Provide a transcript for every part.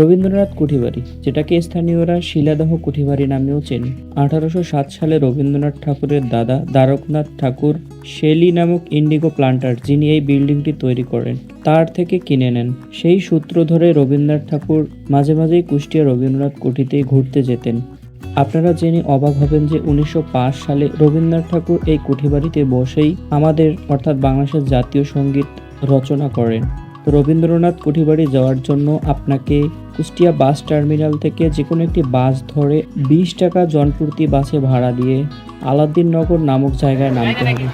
রবীন্দ্রনাথ কুঠিবাড়ি, যেটাকে স্থানীয়রা শিলাদহ কুঠিবাড়ি নামেও চেনে। আঠারোশো সাত সালে রবীন্দ্রনাথ ঠাকুরের দাদা দ্বারকনাথ ঠাকুর শেলি নামক ইন্ডিগো প্লান্টার, যিনি এই বিল্ডিংটি তৈরি করেন, তার থেকে কিনে নেন। সেই সূত্র ধরে রবীন্দ্রনাথ ঠাকুর মাঝে মাঝেই কুষ্টিয়া রবীন্দ্রনাথ কুঠিতে ঘুরতে যেতেন। আপনারা জেনে অবাক হবেন যে উনিশশো পাঁচ সালে রবীন্দ্রনাথ ঠাকুর এই কুঠিবাড়িতে বসেই আমাদের, অর্থাৎ বাংলাদেশের জাতীয় সংগীত রচনা করেন। তো রবীন্দ্রনাথ কুঠিবাড়ি যাওয়ার জন্য আপনাকে কুষ্টিয়া বাস টার্মিনাল থেকে যে কোনো একটি বাস ধরে বিশ টাকা জনপ্রতি বাসে ভাড়া দিয়ে আলাদ্দিন নগর নামক জায়গায় নামতে হবে।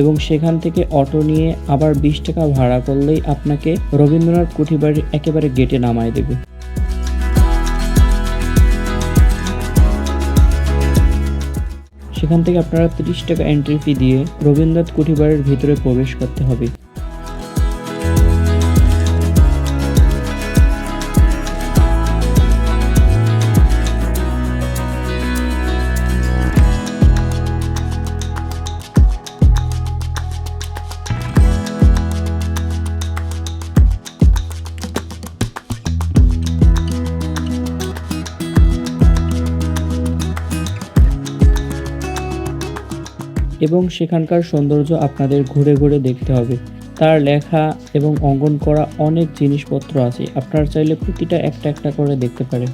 এবং সেখান থেকে অটো নিয়ে আবার বিশ টাকা ভাড়া করলেই আপনাকে রবীন্দ্রনাথ কুঠিবাড়ির একেবারে গেটে নামায় দেবে। সেখান থেকে আপনারা তিরিশ টাকা এন্ট্রি ফি দিয়ে রবীন্দ্রনাথ কুঠিবাড়ির ভিতরে প্রবেশ করতে হবে। এবং সেখানকার সৌন্দর্য আপনাদের ঘুরে ঘুরে দেখতে হবে। তার লেখা এবং অঙ্কন করা অনেক জিনিসপত্র আছে। আপনারা চাইলে প্রতিটা একটা একটা করে দেখতে পারেন।